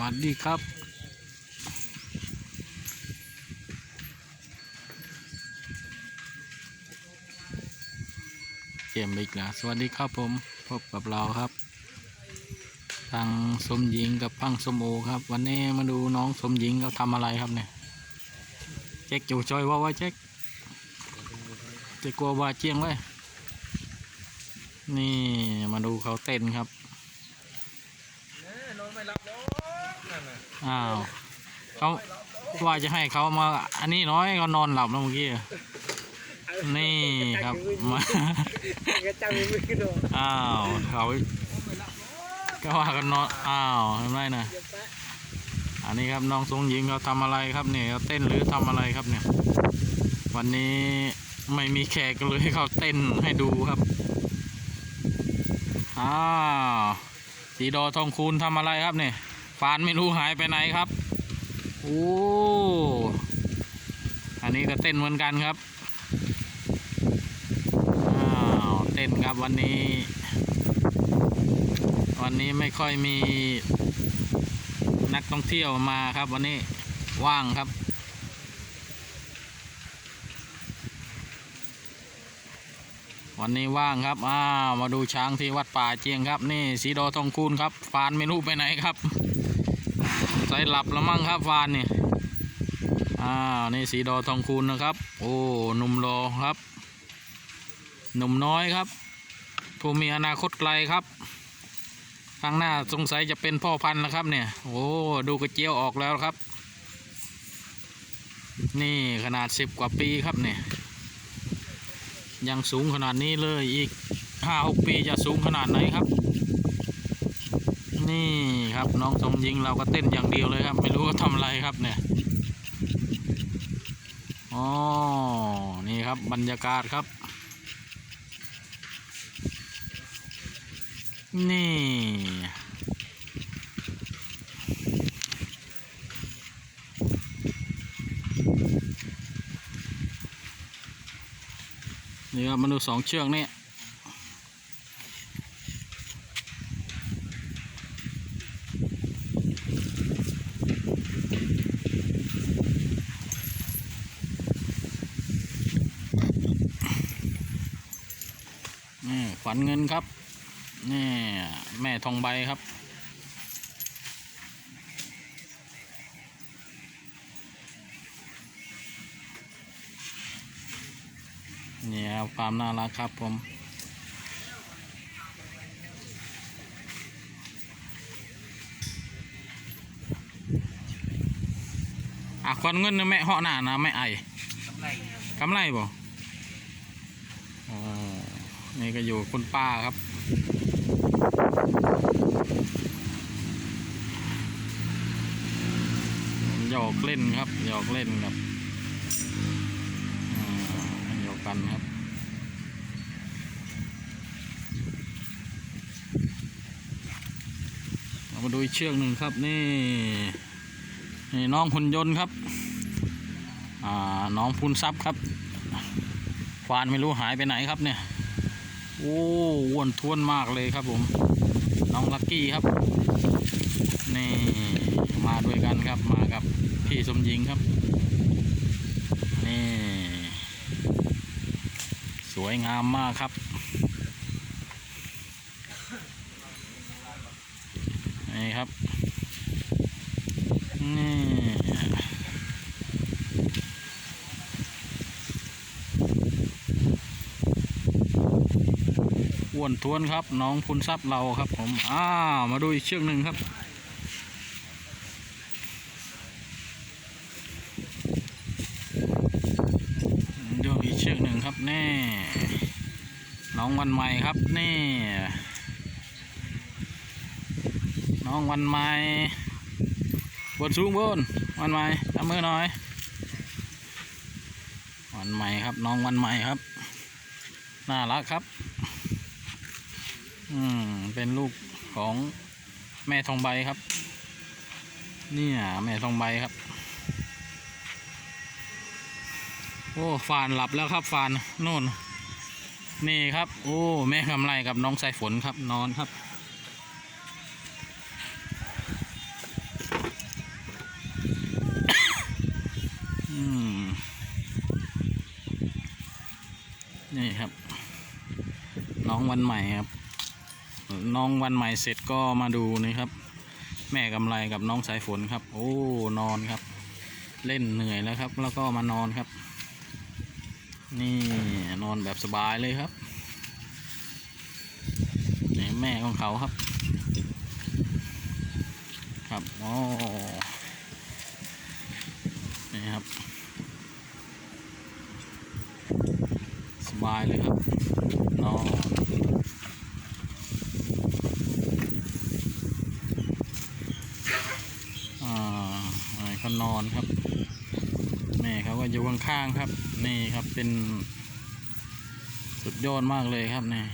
วัสดีครับเกมอีกแล้วสวัสดีครับผมพบกับเราครับ ทางสมหญิงกับพังสมโอครับ วันนี้มาดูน้องสมหญิงเขาทำอะไรครับเนี่ยเจ๊กจู่จอยว่าไว้เจ๊กจะกลัวบาเจียงไว้นี่มาดูเขาเต้นครับ นอนไม่หลับหรอกนั่นน่ะ อ้าวเขาว่าจะให้เขามา อันนี้น้อยเขานอนหลับแล้วเมื่อกี้ นี่ครับมากระจังมือโดนอ้าวเขาก็ว่ากันนอนอ้าวเห็นไหมนะอันนี้ครับน้องทรงหญิงเขาทำอะไรครับเนี่ยเขาเต้นหรือทำอะไรครับเนี่ย วันนี้ไม่มีแขกเลยเขาเต้นให้ดูครับอ้าวสีดอทองคูณทำอะไรครับเนี่ย ฟานไม่รู้หายไปไหนครับโอ้อันนี้ก็เต้นเหมือนกันครับอ้าวเต้นครับวันนี้ วันนี้ไม่ค่อยมีนักท่องเที่ยวมาครับ วันนี้ว่างครับวันนี้ว่างครับ อ้าว มาดูช้างที่วัดป่าเจียงครับ นี่สีดอทองคูณครับ ฟานไม่รู้ไปไหนครับ ใส่หลับแล้วมั่งครับฟานนี่อ้านี่สีดอทองคูณนะครับ โอ้หนุ่มรอครับ หนุ่มน้อยครับผู้มีอนาคตไกลครับข้างหน้าสงสัยจะเป็นพ่อพันธุ์แล้วครับเนี่ย โอ้ดูกระเจียวออกแล้วครับ นี่ขนาดสิบกว่าปีครับเนี่ยยังสูงขนาดนี้เลยอีกห้าหกปีจะสูงขนาดไหนครับ นี่ครับน้องสมยิงเราก็เต้นอย่างเดียวเลยครับ ไม่รู้ว่าทำอะไรครับเนี่ยอ๋อนี่ครับบรรยากาศครับ นี่นี่ครับมาดูสองเชือกนี่ เงินครับนี่แม่ทองใบครับ นี่ครับความน่ารักครับผมอะควันเงินนะแม่เหาะหน้านะแม่ไอกำไรกำไรบ่อ๋อ นี่ก็อยู่คุณป้าครับ หยอกเล่นครับ หยอกเล่นครับหยอกกันครับเรามาดูเชือกหนึ่งครับ นี่นี่น้องหุ่นยนต์ครับน้องพูนซับครับควานไม่รู้หายไปไหนครับเนี่ย โอ้อ้วนท้วนมากเลยครับผม น้องลักกี้ครับ นี่มาด้วยกันครับมากับพี่สมหญิงครับ นี่ สวยงามมากครับนี่ครับ อ้วนทวนครับ น้องพุนทรัพย์เราครับผมอ้ามาดูอีกเชือกหนึ่งครับ ดูอีกเชือกหนึ่งครับแน่น้องวันใหม่ครับนี่น้องวันใหม่บนสูงบนวันใหม่ทำมือหน่อย วันใหม่ครับน้องวันใหม่ครับ น่ารักครับ อืม เป็นลูกของแม่ทองใบครับ เนี่ย แม่ทองใบครับ โอ้ฟานหลับแล้วครับฟานนู่น นี่ครับ โอ้ แม่กำไรกับน้องสายฝนครับนอนครับ น้องวันใหม่เสร็จก็มาดูนี่ครับ แม่กำไรกับน้องสายฝนครับ โอ้นอนครับ เล่นเหนื่อยแล้วครับ แล้วก็มานอนครับ นี่นอนแบบสบายเลยครับนี่แม่ของเขาครับ ครับโอ้นี่ครับ สบายเลยครับนอนอ่าเขาน อนครับแม่เขาก็อยู่ข้างๆครับ นี่ครับเป็นสุดยอดมากเลยครับนี่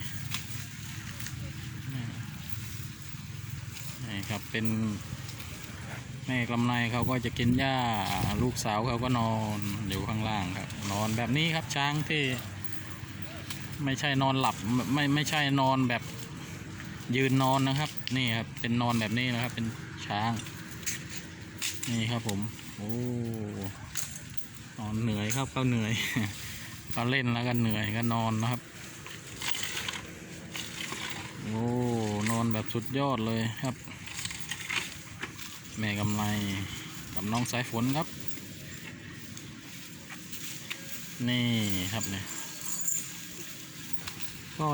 นี่ครับเป็นแม่กำไนเขาก็จะกินหญ้าลูกสาวเขาก็นอนอยู่ข้างล่างครับ นอนแบบนี้ครับช้างที่ ไม่ใช่นอนหลับไม่ไม่ใช่นอนแบบยืนนอนนะครับ นี่ครับเป็นนอนแบบนี้นะครับ เป็นช้าง นี่ครับผม โอ้นอนเหนื่อยครับเขาเหนื่อยเขาเล่นแล้วก็เหนื่อยก็นอนนะครับ โอ้นอนแบบสุดยอดเลยครับ แม่กำไรกับน้องสายฝนครับ นี่ครับเนี่ยก็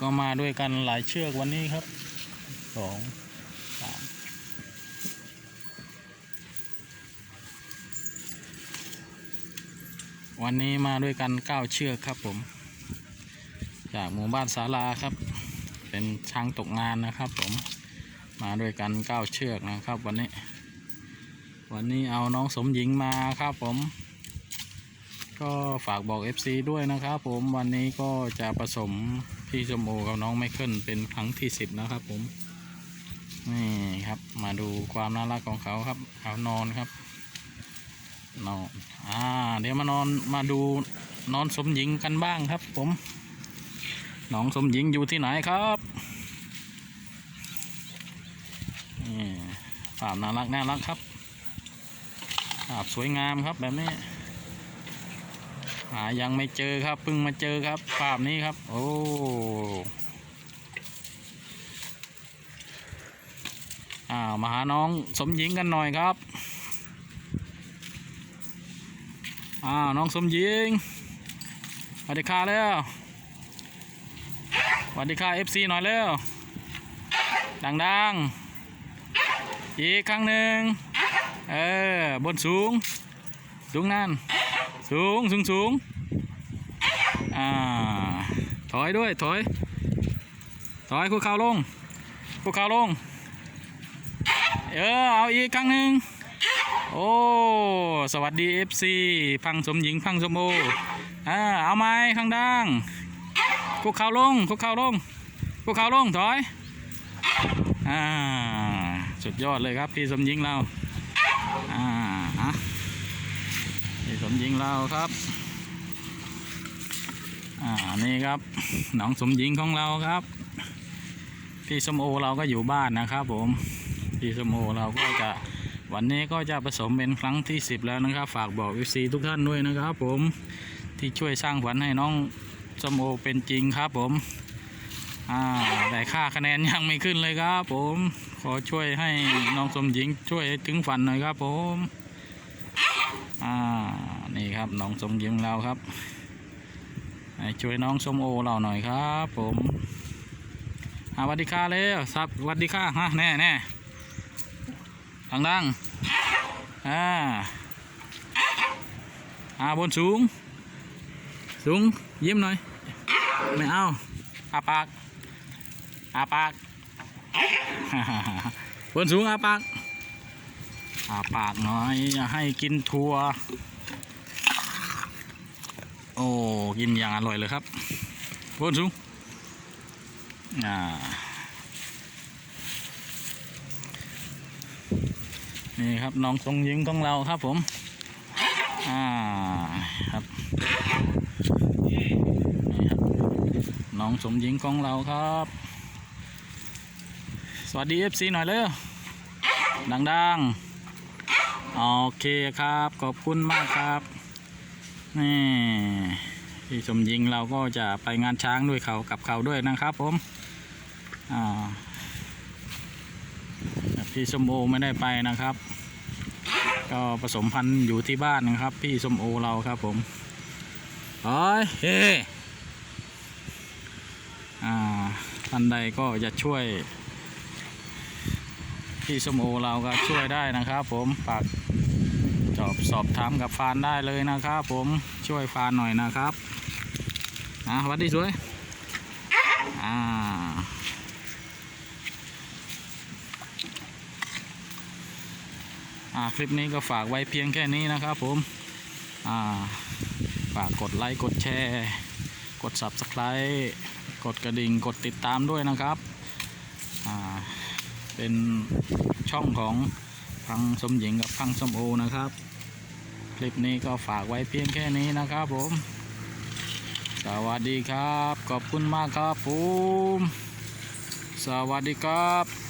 ก็มาด้วยกันหลายเชือกวันนี้ครับสองสาม วันนี้มาด้วยกันเก้าเชือกครับผม จากหมู่บ้านศาลาครับ เป็นช้างตกงานนะครับ ผมมาด้วยกันเก้าเชือกนะครับ วันนี้ วันนี้เอาน้องสมหญิงมาครับผม ก็ฝากบอก FC ด้วยนะครับ ผมวันนี้ก็จะผสมพี่ชมโอกับน้องไมเคิลเป็นครั้งที่สิบนะครับผมนี่ครับมาดูความน่ารักของเขาครับ เขานอนครับ นอนอ่า เดี๋ยวมานอนมาดูนอนสมหญิงกันบ้างครับ ผมน้องสมหญิงอยู่ที่ไหนครับนี่ภาพน่ารักน่ารักครับภาพสวยงามครับแบบนี้หายังไม่เจอครับเพิ่งมาเจอครับภาพนี้ครับ โอ้อ่ามาหาน้องสมหญิงกันหน่อยครับ อ่าน้องสมหญิงสวัสดีค่ะแล้วสวัสดีค่ะเอฟซีหน่อยเร็วดังๆ อีกครั้งหนึ่งเออบนสูง สูงนั่น สูงสูงสูงอ่าถอยด้วยถอย ถอยคุกเข่าลงคุกเข่าลง เออ เอาอีกครั้งหนึ่ง โอ้ สวัสดี FC พังสมหญิงพังสมโออ่าเอาไม้ข้างดังคุกเข่าลงคุกเข่าลงคุกเข่าลงถอยอ่าสุดยอดเลยครับพี่สมหญิงเราอ่าอะนี่สมหญิงเราครับอ่านี่ครับน้องสมหญิงของเราครับ พี่สมโอเราก็อยู่บ้านนะครับผมพี่สมโอเราก็จะ วันนี้ก็จะผสมเป็นครั้งที่ 10 แล้วนะครับ ฝากบอกวิซีทุกท่านด้วยนะครับผมที่ช่วยสร้างฝันให้น้องสมโอเป็นจริงครับผมอ่าแต่ค่าคะแนนยังไม่ขึ้นเลยครับผม ขอช่วยให้น้องสมหญิงช่วยถึงฝันหน่อยครับผมอ่านี่ครับน้องสมหญิงเราครับช่วยน้องสมโอเราหน่อยครับ ผมสวัสดีค่ะเลยครับสวัสดีค่ะฮะแน่แน่ ดังดังอ่าอ่าบนสูง สูงยิ้มหน่อย ไม่เอาอาปากอาปากบนสูงอาปากอาปากหน่อยอย่าให้กินทัวโอ้กินอย่างอร่อยเลยครับบนสูงอ่า นี่ครับน้องทรงยิงของเราครับผม อ่าครับนี่ครับ น้องสมหญิงของเราครับ สวัสดีเอฟซีหน่อยเลยดังๆ โอเคครับ ขอบคุณมากครับ นี่พี่สมยิงเราก็จะไปงานช้างด้วยเขากับเขาด้วยนะครับผม อ่า พี่สมโอไม่ได้ไปนะครับ ก็ผสมพันธุ์อยู่ที่บ้านนะครับ พี่สมโอเราครับผมโอ้ยเฮ้อ่าท่านใดก็จะช่วย พี่สมโอเราก็ช่วยได้นะครับ ผมฝากจอบสอบถามกับฟานได้เลยนะครับ ผมช่วยฟานหน่อยนะครับอะวัดดีสวยอ่าอ่า คลิปนี้ก็ฝากไว้เพียงแค่นี้นะครับผมอ่าฝากกดไลค์กดแชร์ กด Subscribe กดกระดิ่งกดติดตามด้วยนะครับอ่าเป็นช่องของพังสมหญิงกับพังสมโอนะครับ คลิปนี้ก็ฝากไว้เพียงแค่นี้นะครับผม สวัสดีครับ ขอบคุณมากครับผม สวัสดีครับ